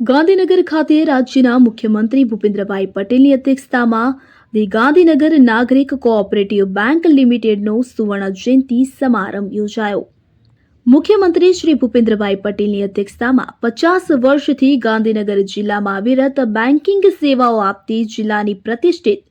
ગાંધીનગર ખાતે રાજ્યના મુખ્યમંત્રી ભૂપેન્દ્રભાઈ પટેલની અધ્યક્ષતામાં ધી ગાંધીનગર નાગરિક કોઓપરેટિવ બેંક લિમિટેડનો સુવર્ણ જયંતિ સમારંભ યોજાયો. મુખ્યમંત્રી શ્રી ભૂપેન્દ્રભાઈ પટેલની અધ્યક્ષતામાં પચાસ વર્ષથી ગાંધીનગર જિલ્લામાં અવિરત બેન્કિંગ સેવાઓ આપતી જિલ્લાની પ્રતિષ્ઠિત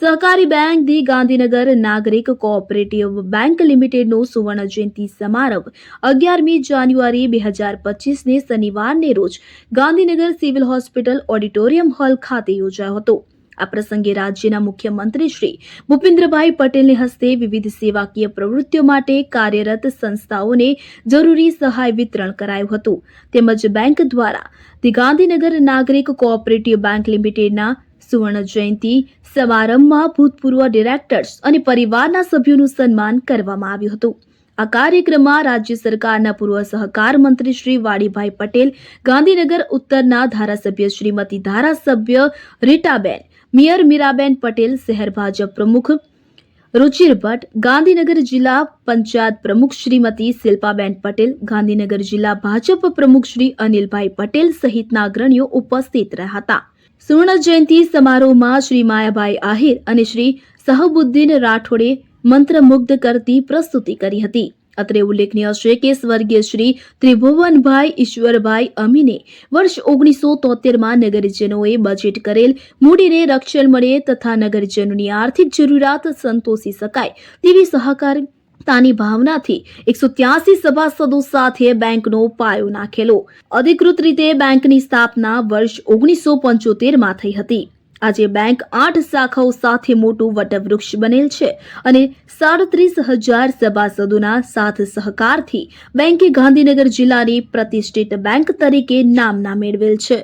સહકારી બેંક ધી ગાંધીનગર નાગરિક કોઓપરેટિવ બેંક લિમિટેડનો સુવર્ણ જયંતિ સમારંભ અગિયારમી જાન્યુઆરી બે હજાર પચીસને શનિવારને રોજ Gandhinagar civil hospital auditorium hall ખાતે યોજાયો હતો. આ પ્રસંગે રાજ્યના મુખ્યમંત્રી શ્રી ભૂપેન્દ્રભાઈ પટેલને હસ્તે વિવિધ સેવાકીય પ્રવૃત્તિઓ માટે કાર્યરત સંસ્થાઓને જરૂરી સહાય વિતરણ કરાયું હતું. તેમજ બેંક દ્વારા ધી ગાંધીનગર નાગરિક કોઓપરેટિવ બેંક લિમિટેડના સુવર્ણ જયંતિ સમારંભમાં ભૂતપૂર્વ ડિરેક્ટર્સ અને પરિવારના સભ્યોનું સન્માન કરવામાં આવ્યું હતું. આ કાર્યક્રમમાં રાજ્ય સરકારના પૂર્વ સહકાર મંત્રી શ્રી વાડીભાઈ પટેલ, ગાંધીનગર ઉત્તરના ધારાસભ્ય શ્રીમતી ધારાસભ્ય રીટાબેન, મેયર મીરાબેન પટેલ, શહેર ભાજપ પ્રમુખ રુચિર ભટ્ટ ગાંધીનગર જિલ્લા પંચાયત પ્રમુખ શ્રીમતી શિલ્પાબેન પટેલ, ગાંધીનગર જિલ્લા ભાજપ પ્રમુખ શ્રી અનિલભાઈ પટેલ સહિતના અગ્રણીઓ ઉપસ્થિત રહ્યા હતા. સુવર્ણ જયંતિ સમારોહમાં શ્રી માયાભાઈ આહિર અને શ્રી સહબુદ્દીન રાઠોડે મંત્રમુગ્ધ કરતી પ્રસ્તુતિ કરી હતી. અત્રે ઉલ્લેખનીય છે કે સ્વર્ગીય શ્રી ત્રિભુવનભાઈ ઈશ્વરભાઈ અમીને વર્ષ ઓગણીસો તોતેરમાં નગરજનોએ બજેટ કરેલ મૂડીને રક્ષણ મળે તથા નગરજનોની આર્થિક જરૂરિયાત સંતોષી શકાય તેવી સહકારતાની ભાવનાથી એકસો ત્યાસી સભાસદો સાથે બેંકનો પાયો નાખેલો. અધિકૃત રીતે બેંકની સ્થાપના વર્ષ ઓગણીસો પંચોતેરમાં થઈ હતી. આજે બેંક આઠ શાખાઓ સાથે મોટું વટવૃક્ષ બનેલ છે અને સાડત્રીસ હજાર સભાસદોના સાથ સહકારથી બેંકે ગાંધીનગર જિલ્લાની પ્રતિષ્ઠિત બેંક તરીકે નામના મેળવેલ છે.